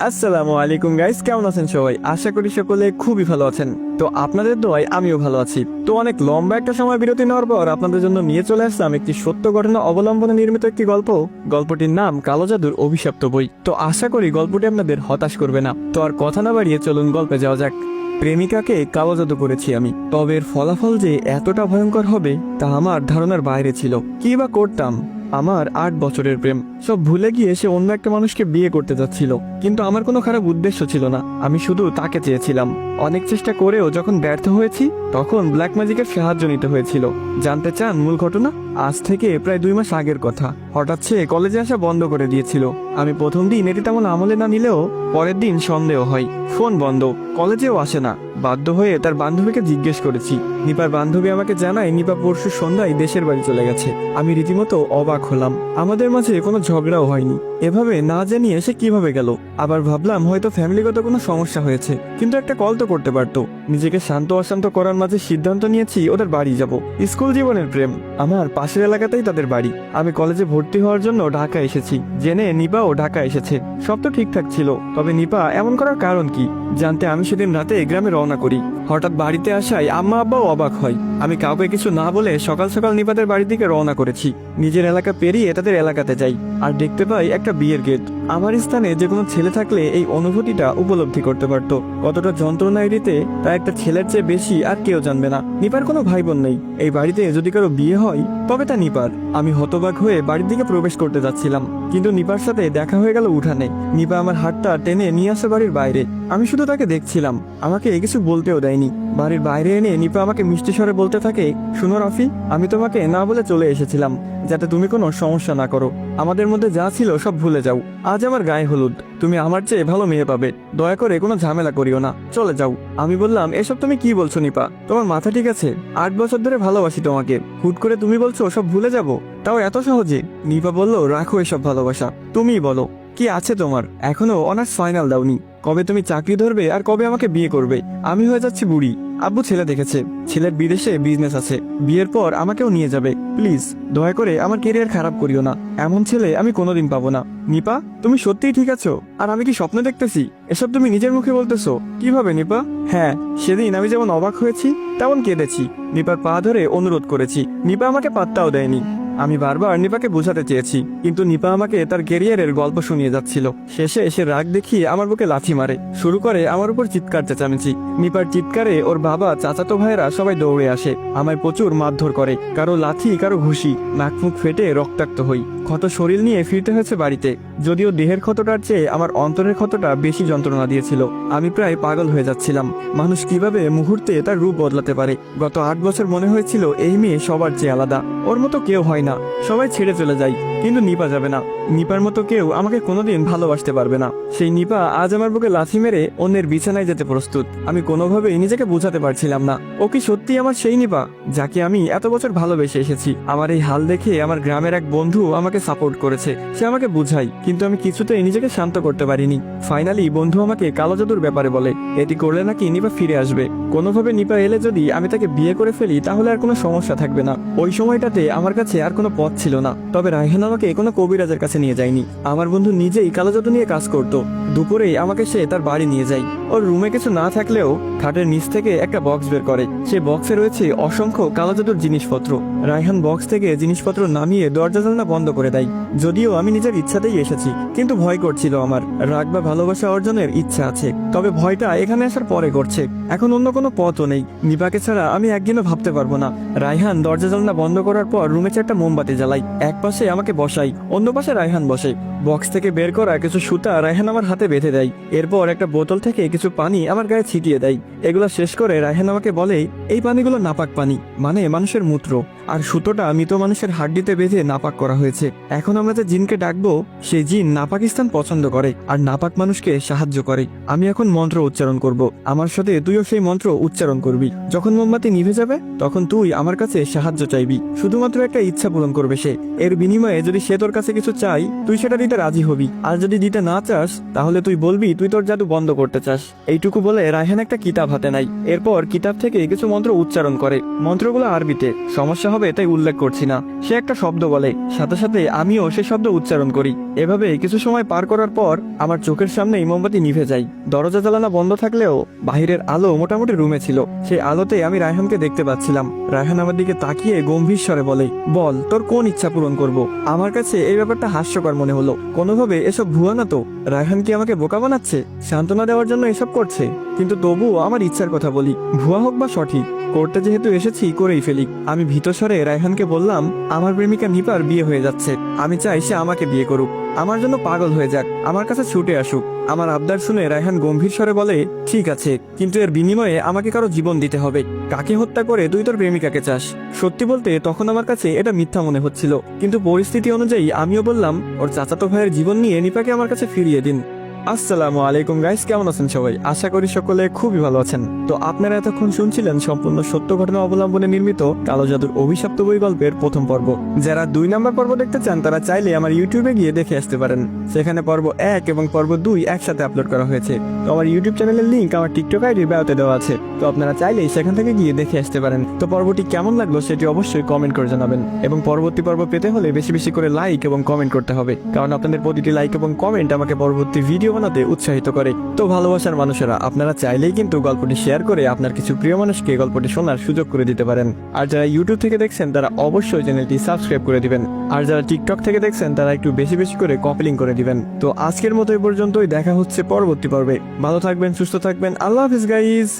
আসসালামু আলাইকুম গাইস কেমন আছেন সবাই? আশা করি সকলে খুবই ভালো আছেন। তো আপনাদের দোয়ায় আমিও ভালো আছি। তো অনেক লম্বা একটা সময় বিরতি নেওয়ার পর আপনাদের জন্য নিয়ে চলে আসলাম একটি সত্য ঘটনা অবলম্বনে নির্মিত একটি গল্প। গল্পটির নাম কালো জাদুর অভিশপ্ত বই। তো আশা করি গল্পটি আপনাদের হতাশ করবে না। তো আর কথা না বাড়িয়ে চলুন গল্পে যাওয়া যাক। প্রেমিকাকে কালো জাদু করেছি আমি। তবে এর ফলাফল যে এতটা ভয়ঙ্কর হবে, তা আমার ধারণার বাইরে ছিল। কি বা করতাম? আমার আট বছরের প্রেম। সব ভুলে গিয়ে সে অন্য একটা মানুষকে বিয়ে করতে যাচ্ছিল। কিন্তু আমার কোনো খারাপ উদ্দেশ্য ছিল না। আমি শুধু তাকে চেয়েছিলাম। অনেক চেষ্টা করেও যখন ব্যর্থ হয়েছি, তখন ব্ল্যাক ম্যাজিকের সাহায্য নিতে হয়েছিল। জানতে চান মূল ঘটনা? আজ থেকে প্রায় দুই মাস আগের কথা। হঠাৎ সে কলেজে আসা বন্ধ করে দিয়েছিল। আমি প্রথম দিন এটি তেমন আমলে না নিলেও পরের দিন সন্দেহ হয়। ফোন বন্ধ। কলেজেও আসে না। বাধ্য হয়ে তার বান্ধবীকে জিজ্ঞেস করেছি, নিপার বান্ধবী আমাকে জানায় নিপা পরশু সন্ধ্যায় দেশের বাড়ি চলে গেছে। আমি রীতিমতো অবাক হলাম। আমাদের মাঝে কোনো ঝগড়াও হয়নি। এভাবে না জানিয়ে সে কীভাবে গেল? আবার ভাবলাম হয়তো ফ্যামিলিগত কোনো সমস্যা হয়েছে। কিন্তু একটা কল তো করতে পারতো। নিজেকে শান্ত অশান্ত করার মাঝে সিদ্ধান্ত নিয়েছি ওদের বাড়ি যাব। স্কুল জীবনের প্রেম। আমার পাশের এলাকাতেই তাদের বাড়ি। আমি কলেজে ভর্তি হওয়ার জন্য ঢাকা এসেছি। জেনে নিপাও ঢাকা এসেছে। সব তো ঠিকঠাক ছিল। তবে নিপা, এমন করার কারণ কি? জানতে আমি সেদিন রাতে গ্রামে রওনা করি। হঠাৎ বাড়িতে আসায় আম্মা আব্বাও অবাক হয়। আমি কাউকে কিছু না বলে সকাল সকাল নিপাদের বাড়ির দিকে রওনা করেছি। নিজের এলাকা পেরিয়ে তাদের এলাকাতে যাই। আর দেখতে পাই একটা বিয়ের গেট। আমার স্থানে যে কোনো ছেলে থাকলে এই অনুভূতিটা উপলব্ধি করতে পারতো। কতটা যন্ত্রণা এড়িতে তা একটা ছেলের চেয়ে বেশি আর কেউ জানবে না। নিপার কোনো ভাই বোন নেই। এই বাড়িতে যদি কারও বিয়ে হয়, তবে তা নিপার। আমি হতবাক হয়ে বাড়ির দিকে প্রবেশ করতে যাচ্ছিলাম। কিন্তু নিপার সাথে দেখা হয়ে গেল উঠানে। নিপা আমার হাতটা টেনে নিয়ে আসে বাড়ির বাইরে। আমি শুধু তাকে দেখছিলাম। আমাকে এ কিছু বলতেও দেয়নি। বাড়ির বাইরে এনে নিপা আমাকে মিষ্টি স্বরে বলতে থাকে, শুনো রাফি, আমি তোমাকে না বলে চলে এসেছিলাম, যাতে তুমি কোনো সমস্যা না করো। আমাদের মধ্যে যা ছিল সব ভুলে যাও। আজ আমার গায়ে হলুদ। তুমি আমার চেয়ে ভালো মেয়ে পাবে। দয়া করে কোনো ঝামেলা করিও না। চলে যাও। আমি বললাম, এসব তুমি কি বলছো নিপা? তোমার মাথা ঠিক আছে? আট বছর ধরে ভালোবাসি তোমাকে। হুট করে তুমি বলছো, সব ভুলে যাব? তাও এত সহজে? নিপা বলল, রাখো এসব ভালোবাসা। তুমিই বলো, কি আছে তোমার? এখনও অনার্স ফাইনাল দাওনি। কবে তুমি চাকরি ধরবে আর কবে আমাকে বিয়ে করবে? আমি হয়ে যাচ্ছি বুড়ি। আব্বু ছেলে দেখেছে। ছেলের বিদেশে বিজনেস আছে। বিয়ের পর আমাকেও নিয়ে যাবে। প্লিজ দয়া করে আমার কেরিয়ার খারাপ করিও না। এমন ছেলে আমি কোনোদিন পাবো না। নিপা, তুমি সত্যিই ঠিক আছো? আর আমি কি স্বপ্ন দেখতেছি? এসব তুমি নিজের মুখে বলতেছো। কীভাবে, নিপা? হ্যাঁ সেদিন আমি যেমন অবাক হয়েছি, তেমন কেঁদেছি। নিপার পা ধরে অনুরোধ করেছি। নিপা আমাকে পাত্তাও দেয়নি। আমি বারবার নিপাকে বোঝাতে চেয়েছি, কিন্তু নিপা আমাকে তার ক্যারিয়ারের গল্প শুনিয়ে যাচ্ছিল। শেষে এসে রাগ দেখিয়ে আমার বুকে লাথি মারে। শুরু করে আমার উপর চিৎকার চেঁচামেচি। নিপার চিৎকারে ওর বাবা, চাচাতো ভাইয়েরা সবাই দৌড়ে আসে। আমায় প্রচুর মারধর করে। কারও লাথি, কারও ঘুষি। নাক মুখ ফেটে রক্তাক্ত হই। ক্ষত শরীর নিয়ে ফিরতে হয়েছে বাড়িতে। যদিও দেহের ক্ষতটার চেয়ে আমার অন্তরের ক্ষতটা বেশি যন্ত্রণা দিয়েছিল। আমি প্রায় পাগল হয়ে যাচ্ছিলাম। মানুষ কীভাবে মুহূর্তে তার রূপ বদলাতে পারে? গত আট বছর মনে হয়েছিল এই মেয়ে সবার চেয়ে আলাদা। ওর মতো কেউ হয় না। সবাই ছেড়ে চলে যায় কিন্তু নিপা যাবে না। নিপার মতো কেউ আমাকে কোনোদিন ভালোবাসতে পারবে না। সেই নিপা আজ আমার বুকে লাথি মেরে অন্যের বিছানায় যেতে প্রস্তুত। আমি কোনোভাবেই নিজেকে বোঝাতে পারছিলাম না। ও কি সত্যি আমার সেই নিপা, যাকে আমি এত বছর ভালোবেসে এসেছি? আমার এই হাল দেখে আমার গ্রামের এক বন্ধু আমাকে সাপোর্ট করেছে। সে আমাকে বুঝাই কিন্তু আমি কিছুতেই নিজেকে শান্ত করতে পারিনি। ফাইনালি বন্ধু আমাকে কালো জাদুর ব্যাপারে বলে, এটি করলে নাকি নিপা ফিরে আসবে? কোনোভাবে নিপা এলে যদি আমি তাকে বিয়ে করে ফেলি, তাহলে আর কোনো সমস্যা থাকবে না। ওই সময়টাতে আমার কাছে আর কোনো পথ ছিল না। তবে রায়হান আমাকে কোনো কবিরাজের কাছে নিয়ে যায়নি। আমার বন্ধু নিজেই কালো জাদু নিয়ে কাজ করত। দুপুরেই আমাকে সে তার বাড়ি নিয়ে যায়। ওর রুমে কিছু না থাকলেও খাটের নিচ থেকে একটা বক্স বের করে। সে বক্সে রয়েছে অসংখ্য কালো জাদুর জিনিসপত্র। রায়হান বক্স থেকে জিনিসপত্র নামিয়ে দরজা জানলা বন্ধ করে দেয়। যদিও আমি নিজের ইচ্ছাতেই এসেছি, কিন্তু ভয় করছিল আমার। রাগ বা ভালোবাসা অর্জনের ইচ্ছা আছে, তবে ভয়টা এখানে আসার পরে করছে। এখন অন্য কোনো পথও নেই। নিপাকে ছাড়া আমি একদিনও ভাবতে পারব না। রায়হান দরজা জানলা বন্ধ করার পর রুমে চারটা মোমবাতি জ্বালাই এক পাশে আমাকে বসাই অন্য পাশে রায়হান বসে। বক্স থেকে বের করা কিছু সুতা রায়হান আমার হাতে বেঁধে দেয়। এরপর একটা বোতল থেকে কিছু পানি আমার গায়ে ছিটিয়ে দেয়। এগুলো শেষ করে রায়হান আমাকে বলে, এই পানিগুলো নাপাক পানি মানে মানুষের মূত্র। আর সুতোটা মৃত মানুষের হাড্ডিতে বেঁধে নাপাক করা হয়েছে। এখন আমরা যে জিনকে ডাকবো, সেই জিন নাপাকিস্তান পছন্দ করে আর নাপাক মানুষকে সাহায্য করে। আমি এখন মন্ত্র উচ্চারণ করব। আমার সাথে তুইও সেই মন্ত্র উচ্চারণ করবি। যখন মোমবাতি নিভে যাবে, তখন তুই আমার কাছে সাহায্য চাইবি। শুধুমাত্র একটা ইচ্ছা পূরণ করবে সে। এর বিনিময়ে যদি সে তোর কাছে কিছু চাই, তুই সেটা দিতে রাজি হবি। আর যদি দিতে না চাস, তাহলে তাহলে তুই বলবি, তুই তোর জাদু বন্ধ করতে চাস। এইটুকু বলে রায়হান একটা কিতাব হাতে নাই এরপর কিতাব থেকে কিছু মন্ত্র উচ্চারণ করে। মন্ত্রগুলো আরবিতে। সমস্যা হবে তাই উল্লেখ করছি না। সে একটা শব্দ বলে। সাথে সাথে আমিও সে শব্দ উচ্চারণ করি। এভাবে কিছু সময় পার করার পর আমার চোখের সামনেই মোমবাতি নিভে যায়। দরজা জ্বালানা বন্ধ থাকলেও বাহিরের আলো মোটামুটি রুমে ছিল। সেই আলোতে আমি রায়হানকে দেখতে পাচ্ছিলাম। রায়হান আমার দিকে তাকিয়ে গম্ভীর স্বরে বলে, বল, তোর কোন ইচ্ছা পূরণ করব? আমার কাছে এই ব্যাপারটা হাস্যকর মনে হলো। কোনোভাবে এসব ভুয়া না তো? রায়হান কি আমাকে বোকা বানাচ্ছে? সান্ত্বনা দেওয়ার জন্য এসব করছে। কিন্তু তবুও আমার ইচ্ছার কথা বলি। ভুয়া হোক বা সঠিক করতে যেহেতু এসেছি, করেই ফেলি। আমি ভীতস্বরে রায়হানকে বললাম, আমার প্রেমিকা নিপার বিয়ে হয়ে যাচ্ছে। আমি চাই সে আমাকে বিয়ে করুক। আমার জন্য পাগল হয়ে যাক, আমার কাছে ছুটে আসুক। আমার আবদার শুনে রায়হান গম্ভীর স্বরে বলে, ঠিক আছে, কিন্তু এর বিনিময়ে আমাকে কারও জীবন দিতে হবে। কাকে হত্যা করে তুই তোর প্রেমিকাকে চাস? সত্যি বলতে তখন আমার কাছে এটা মিথ্যা মনে হচ্ছিল, কিন্তু পরিস্থিতি অনুযায়ী আমিও বললাম, ওর চাচাতো ভাইয়ের জীবন নিয়ে নিপাকে আমার কাছে ফিরিয়ে দিন। আসসালামু আলাইকুম গাইস, কেমন আছেন সবাই? আশা করি সকলে খুবই ভালো আছেন। তো আপনারা এতক্ষণ শুনছিলেন সম্পূর্ণ সত্য ঘটনা অবলম্বনে নির্মিত কালো জাদুর অভিশপ্ত বই গল্পের প্রথম পর্ব। যারা দুই নাম্বার পর্ব দেখতে চান, তারা চাইলে আমার ইউটিউবে গিয়ে দেখে আসতে পারেন। সেখানে পর্ব এক এবং পর্ব দুই একসাথে আপলোড করা হয়েছে। তো আমার ইউটিউব চ্যানেলের লিঙ্ক আমার টিকটক আইডির বায়োতে দেওয়া আছে। তো আপনারা চাইলেই সেখান থেকে গিয়ে দেখে আসতে পারেন। তো পর্বটি কেমন লাগল সেটি অবশ্যই কমেন্ট করে জানাবেন। এবং পরবর্তী পর্ব পেতে হলে বেশি বেশি করে লাইক এবং কমেন্ট করতে হবে। কারণ আপনাদের প্রতিটি লাইক এবং কমেন্ট আমাকে পরবর্তী ভিডিও বানাতে উৎসাহিত করে। তো ভালোবাসার মানুষেরা, আপনারা চাইলেই কিন্তু গল্পটি শেয়ার করে আপনার কিছু প্রিয় মানুষকে গল্পটি শোনার সুযোগ করে দিতে পারেন। আর যারা ইউটিউব থেকে দেখছেন, তারা অবশ্যই চ্যানেলটি সাবস্ক্রাইব করে দিবেন। আর যারা টিকটক থেকে দেখছেন, তারা একটু বেশি বেশি করে কপলিং করে দিবেন। তো আজকের মতো এই পর্যন্তই, দেখা হচ্ছে পরবর্তী পর্বে। ভালো থাকবেন, সুস্থ থাকবেন, আল্লাহ হাফিজ গাইজ